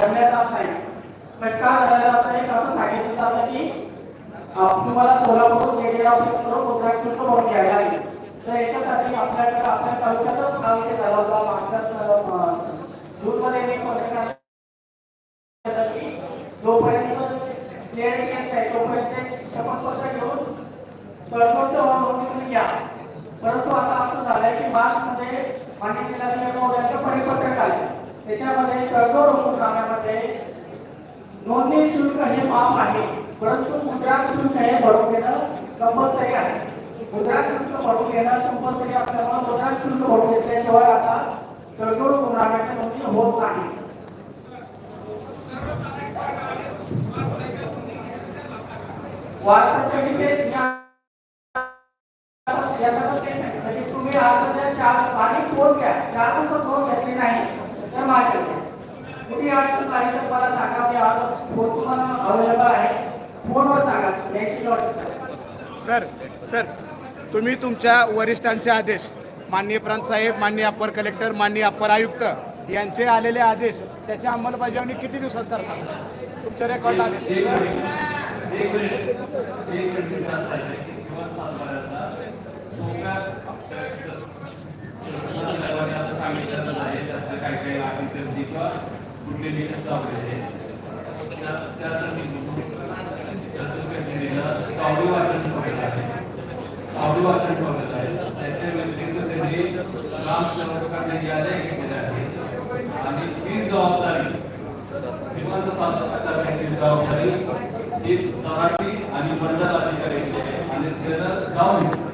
धरल्या जात नाही जात नाही असं सांगितलं जातं की तुम्हाला सोलापूर जेडी भरून लागेल तर याच्यासाठी आपल्याकडे आपल्या तालुक्यातच हा विषय झाला होता. मागच्या जून मी की जोपर्यंत नाही तोपर्यंत शपथपत्र घेऊन घ्या. परंतु आता असं झालंय की मार्च मध्ये मान्य परिपत्रक त्याच्यामध्ये तडजोड होऊन नोंदणी शुल्क हे माफ आहे परंतु मुद्रा शुल्क हे भरून घेणं कंपल्सरी आहे. मुद्रा शुल्क भरून घेणं कंपल्सरी असल्यामुळे मुद्रा शुल्क भरून घेतल्याशिवाय आता तडजोड गुन्हागाच्या नोंदणी होत नाही. वारसा सर्टिफिकेट याचा केस म्हणजे तुम्ही आता जर चार पाणी फोन घ्या. चार दिवसात फोन घेतली नाही. तुम्ही आज मला सांगा मी आज फोन तुम्हाला अवेलेबल आहे फोनवर सांगा नेक्स्ट सर सर तुम्ही तुमच्या वरिष्ठांचे आदेश माननीय प्रांत साहेब माननीय अप्पर कलेक्टर माननीय अप्पर आयुक्त यांचे आलेले आदेश त्याच्या अंमलबजावणी किती दिवसात करता तुमच्या रेकॉर्ड आले. सांगितलं काय काही किंवा कुठले निकष लावलेले त्या त्यासाठी वाचन ठेवलेलं आहे. सावडी वाचन ठेवलेलं आहे. त्याच्या व्यतिरिक्त त्यांनी ग्रामसेवकांना याद्या घेतलेल्या आहेत. आणि ती जबाबदारी श्रीमंत साधना करण्याची जबाबदारी ही तलाठी आणि मंडल अधिकाऱ्यांची आहे. आणि त्याला जाऊन